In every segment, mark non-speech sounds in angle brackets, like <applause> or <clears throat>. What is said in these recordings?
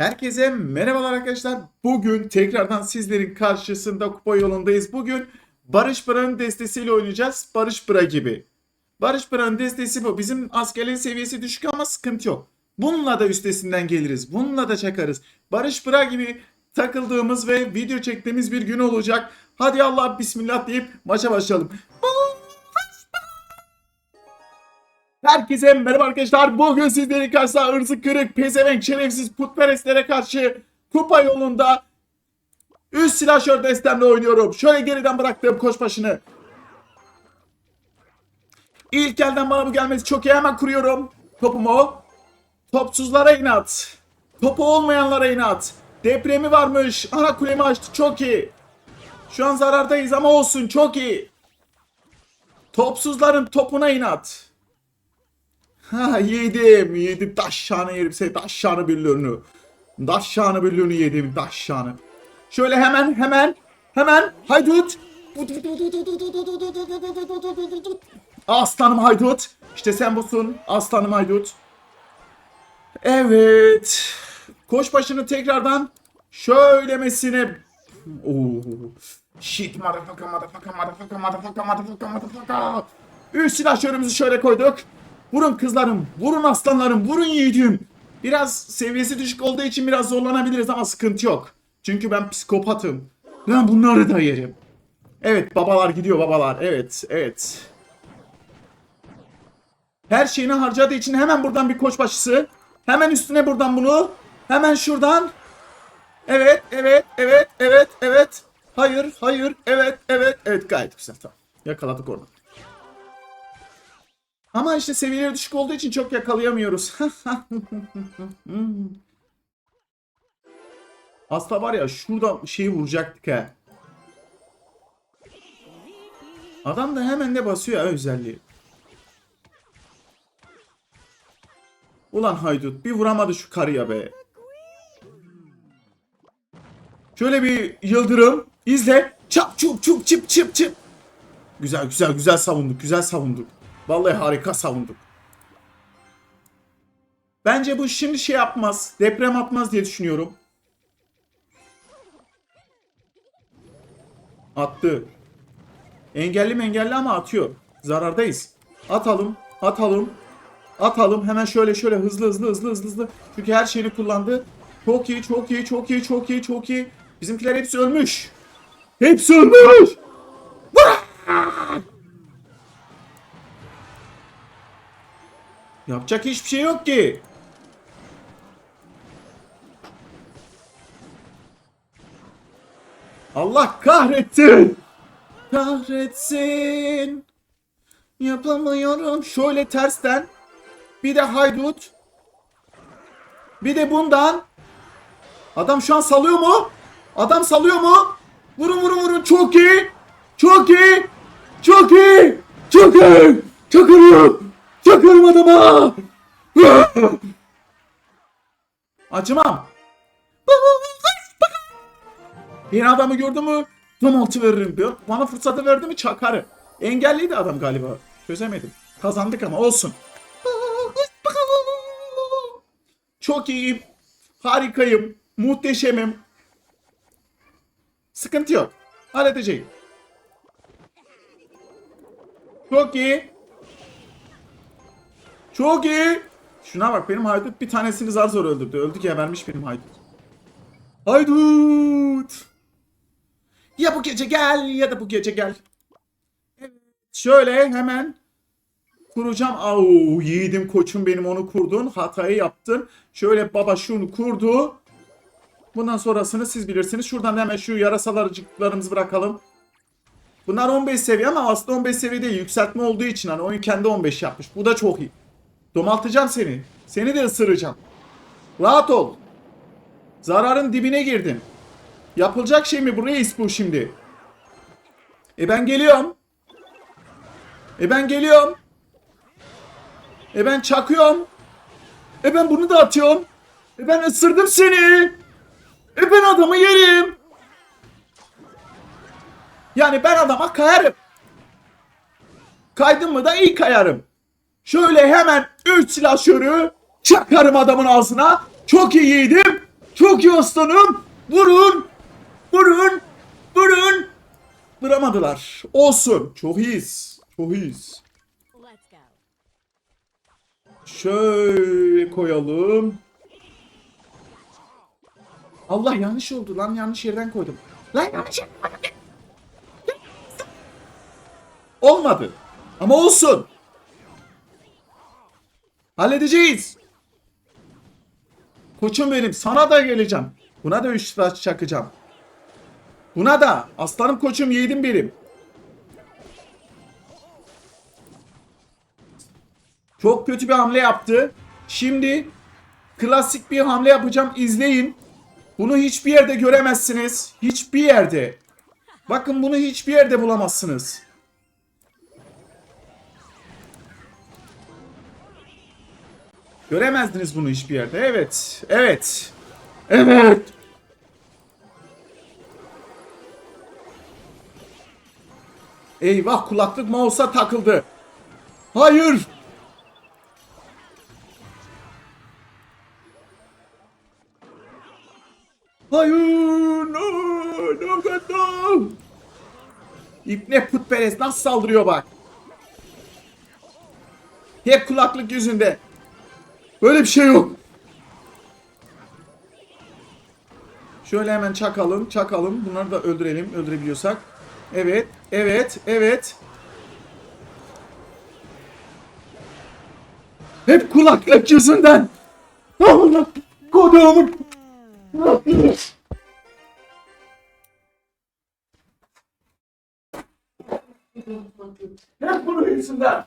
Herkese merhabalar arkadaşlar. Bugün tekrardan sizlerin karşısında kupa yolundayız. Bugün Barış Pıra'nın destesiyle oynayacağız. Barış Pıra gibi. Barış Pıra'nın destesi bu. Bizim askerlerin seviyesi düşük ama sıkıntı yok. Bununla da üstesinden geliriz. Bununla da çakarız. Barış Pıra gibi takıldığımız ve video çektiğimiz bir gün olacak. Hadi Allah bismillah deyip maça başlayalım. Herkese merhaba arkadaşlar. Bugün sizlerin karşısında ırzı kırık, pezevenk, şerefsiz putperestlere karşı kupa yolunda üst silahşör destemle oynuyorum. Şöyle geriden bıraktığım koş başını. İlk elden bana bu gelmesi çok iyi. Hemen kuruyorum topumu. Topsuzlara inat. Topu olmayanlara inat. Depremi varmış. Ana kulemi açtı. Çok iyi. Şu an zarardayız ama olsun. Çok iyi. Topsuzların topuna inat. Ha yedim yedim taşşanı yerim seni taşşanı büllürünü. Taşşanı büllürünü yedim taşşanı. Şöyle hemen hemen hemen haydut. Aslanım haydut. İşte sen busun aslanım haydut. Evet. Koş başını tekrardan şöylemesine. Oo. Shit motherfucker motherfucker motherfucker motherfucker motherfucker motherfucker. Üst silahşörümüzü şöyle koyduk. Vurun kızlarım, vurun aslanlarım, vurun yiğidim. Biraz seviyesi düşük olduğu için biraz zorlanabiliriz ama sıkıntı yok. Çünkü ben psikopatım. Ben bunları da yerim. Evet babalar gidiyor babalar. Evet, evet. Her şeyini harcadığı için hemen buradan bir koç başısı. Hemen üstüne buradan bunu. Hemen şuradan. Evet, evet, evet, evet, evet. Hayır, hayır, evet, evet, evet. Gayet güzel tamam. Yakaladık orada. Ama işte seviyeleri düşük olduğu için çok yakalayamıyoruz. <laughs> Aslında var ya şurada şeyi vuracaktık ha. Adam da hemen de basıyor ha özelliği. Ulan haydut bir vuramadı şu karıya be. Şöyle bir yıldırım. izle. Çap çup çup çip çip çip. Güzel güzel güzel savunduk güzel savunduk. Vallahi harika savunduk. Bence bu şimdi şey yapmaz. Deprem atmaz diye düşünüyorum. Attı. Engelli mi engelli ama atıyor. Zarardayız. Atalım. Atalım. Atalım. Hemen şöyle şöyle hızlı hızlı hızlı hızlı hızlı. Çünkü her şeyini kullandı. Çok iyi, çok iyi, çok iyi, çok iyi, çok iyi. Bizimkiler hepsi ölmüş. Hepsi ölmüş. Yapacak hiçbir şey yok ki. Allah kahretsin. Kahretsin. Yapamıyorum. Şöyle tersten. Bir de haydut. Bir de bundan. Adam şu an salıyor mu? Adam salıyor mu? Vurun vurun vurun. Çok iyi. Çok iyi. Çok iyi. Çok iyi. Çok iyi. Çakarım adama. Acımam. Bir adamı gördü mü tam altı veririm diyor. Bana fırsatı verdi mi çakarım. Engelliydi adam galiba. Çözemedim. Kazandık ama olsun. Çok iyiyim. Harikayım. Muhteşemim. Sıkıntı yok. Halledeceğim. Çok iyi. Çok iyi. Şuna bak benim haydut bir tanesini zar zor öldürdü. Öldü gebermiş benim haydut. Haydut. Ya bu gece gel ya da bu gece gel. Evet. Şöyle hemen kuracağım. Au yiğidim koçum benim onu kurdun. Hatayı yaptın. Şöyle baba şunu kurdu. Bundan sonrasını siz bilirsiniz. Şuradan hemen şu yarasalarcıklarımızı bırakalım. Bunlar 15 seviye ama aslında 15 seviyede yükseltme olduğu için hani oyun kendi 15 yapmış. Bu da çok iyi. Domaltacağım seni. Seni de ısıracağım. Rahat ol. Zararın dibine girdin. Yapılacak şey mi bu reis bu şimdi? E ben geliyorum. E ben geliyorum. E ben çakıyorum. E ben bunu da atıyorum. E ben ısırdım seni. E ben adamı yerim. Yani ben adama kayarım. Kaydım mı da iyi kayarım. Şöyle hemen 3 silahşörü çakarım adamın ağzına. Çok iyi yedim. Çok iyi aslanım. Vurun. Vurun. Vurun. Vuramadılar. Olsun. Çok iyiyiz. Çok iyiyiz. Şöyle koyalım. Allah yanlış oldu lan. Yanlış yerden koydum. Lan yanlış yerden. Olmadı. Ama olsun. Halledeceğiz. Koçum benim sana da geleceğim. Buna da 3 taş çakacağım. Buna da aslanım koçum yiğidim benim. Çok kötü bir hamle yaptı. Şimdi klasik bir hamle yapacağım. İzleyin. Bunu hiçbir yerde göremezsiniz. Hiçbir yerde. Bakın bunu hiçbir yerde bulamazsınız. Göremezdiniz bunu hiçbir yerde. Evet. Evet. Evet. Eyvah kulaklık mouse'a takıldı. Hayır. Hayır. No. No. No. no. İpne putperest nasıl saldırıyor bak. Hep kulaklık yüzünde. Böyle bir şey yok. Şöyle hemen çakalım, çakalım. Bunları da öldürelim, öldürebiliyorsak. Evet, evet, evet. Hep kulaklık yüzünden. Allah kodumun. Hep bunun yüzünden.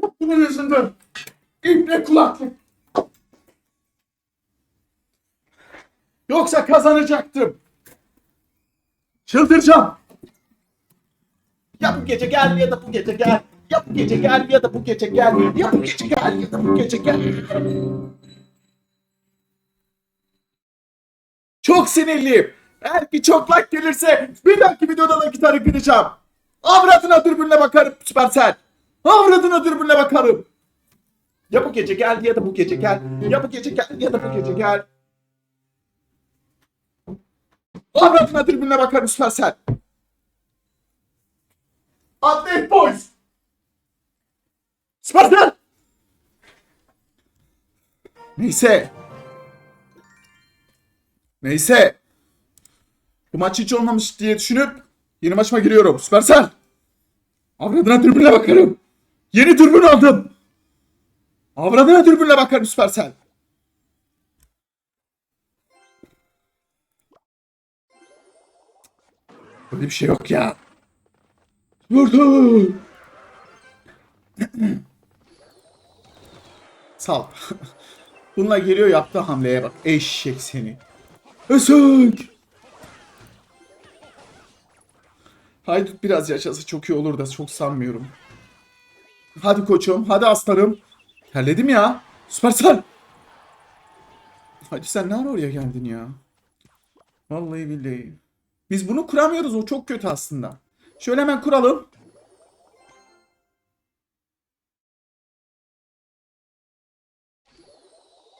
Hep bunun yüzünden. İple kulaklık. Yoksa kazanacaktım. Çıldıracağım. Ya bu gece gel ya da bu gece gel. Ya bu gece gel ya da bu gece gel. Ya bu gece gel ya da bu gece gel. Çok sinirliyim. Eğer ki çok like gelirse bir dahaki videoda da gitarı kıracağım. Avradına dürbünle bakarım Süpersel. Avradına dürbünle bakarım. Ya bu gece gel ya da bu gece gel. Ya bu gece gel ya da bu gece gel. Avradına dürbünle bakarım Süpersel. Atlet Boys. Süpersel. Neyse. Neyse. Bu maç hiç olmamış diye düşünüp yeni maçıma giriyorum. Süpersel. Avradına dürbünle bakarım. Yeni dürbün aldım. Avradına dürbünle bakarım Süpersel. Böyle bir şey yok ya. Vurdu. <clears throat> Sal. <laughs> Bununla geliyor yaptığı hamleye bak. Eşek seni. Ösük. Haydut biraz yaşasa çok iyi olur da çok sanmıyorum. Hadi koçum, hadi aslanım. Terledim ya. Süpersel. Hadi sen ne ara oraya geldin ya? Vallahi billahi. Biz bunu kuramıyoruz. O çok kötü aslında. Şöyle hemen kuralım.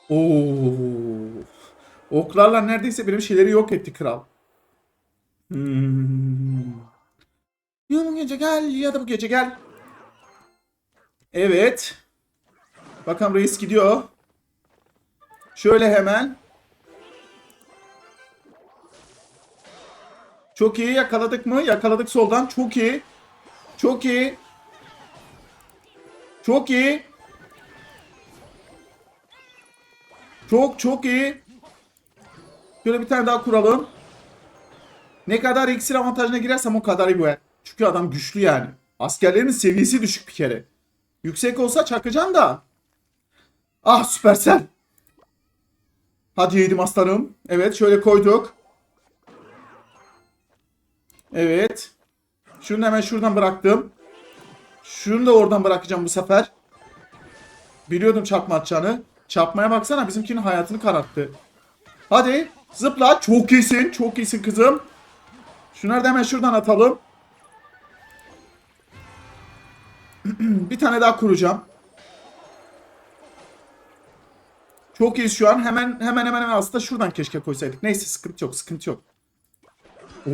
Oo. Oklarla neredeyse benim şeyleri yok etti kral. Hmm. Ya bu gece gel ya da bu gece gel. Evet. Bakalım reis gidiyor. Şöyle hemen. Çok iyi yakaladık mı? Yakaladık soldan. Çok iyi. Çok iyi. Çok iyi. Çok çok iyi. Şöyle bir tane daha kuralım. Ne kadar iksir avantajına girersem o kadar iyi bu. Çünkü adam güçlü yani. Askerlerin seviyesi düşük bir kere. Yüksek olsa çakacağım da. Ah süpersel. Hadi yedim aslanım. Evet şöyle koyduk. Evet. Şunu hemen şuradan bıraktım. Şunu da oradan bırakacağım bu sefer. Biliyordum çarpma atacağını. Çarpmaya baksana bizimkinin hayatını kararttı. Hadi zıpla. Çok iyisin. Çok iyisin kızım. Şunları da hemen şuradan atalım. <clears throat> bir tane daha kuracağım. Çok iyi şu an. Hemen hemen hemen hemen aslında şuradan keşke koysaydık. Neyse sıkıntı yok sıkıntı yok. Oo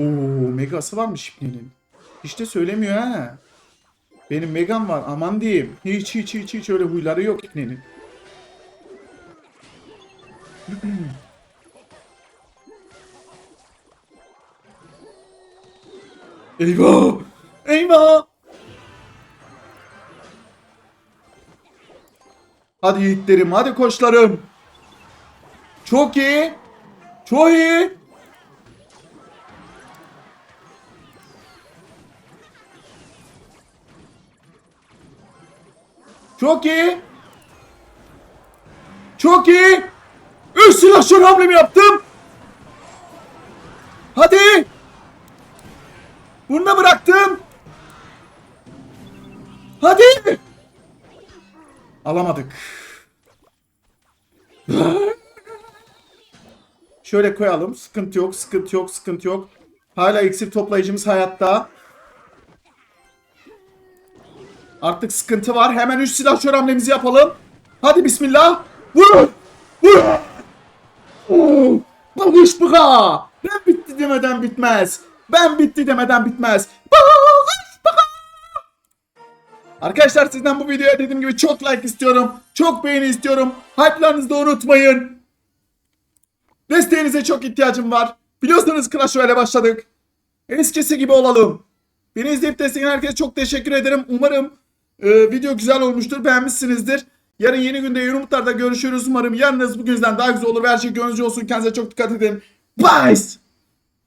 megası varmış İpne'nin. Hiç de söylemiyor ha. Benim megam var aman diyeyim. Hiç hiç hiç hiç öyle huyları yok İpne'nin. <clears throat> Eyvah! Eyvah! Hadi yiğitlerim, hadi koçlarım. Çok iyi. Çok iyi. Çok iyi. Çok iyi. Üç silahşör hamlemi yaptım. Hadi. Bunu da bıraktım. Hadi. Alamadık. Şöyle koyalım. Sıkıntı yok, sıkıntı yok, sıkıntı yok. Hala iksir toplayıcımız hayatta. Artık sıkıntı var. Hemen 3 silahşör hamlemizi yapalım. Hadi bismillah. Vur! Vur! Oo, Bakış bıka! Ben bitti demeden bitmez. Ben bitti demeden bitmez. Bakış bıka! Arkadaşlar sizden bu videoya dediğim gibi çok like istiyorum. Çok beğeni istiyorum. Hype'larınızı da unutmayın. Desteğinize çok ihtiyacım var. Biliyorsunuz Clash Royale'e başladık. Eskisi gibi olalım. Beni izleyip destekleyen herkese çok teşekkür ederim. Umarım e, video güzel olmuştur. Beğenmişsinizdir. Yarın yeni günde yeni umutlarda görüşürüz. Umarım yarınız bugünüzden daha güzel olur her şey gönlünüzce olsun. Kendinize çok dikkat edin. Bye.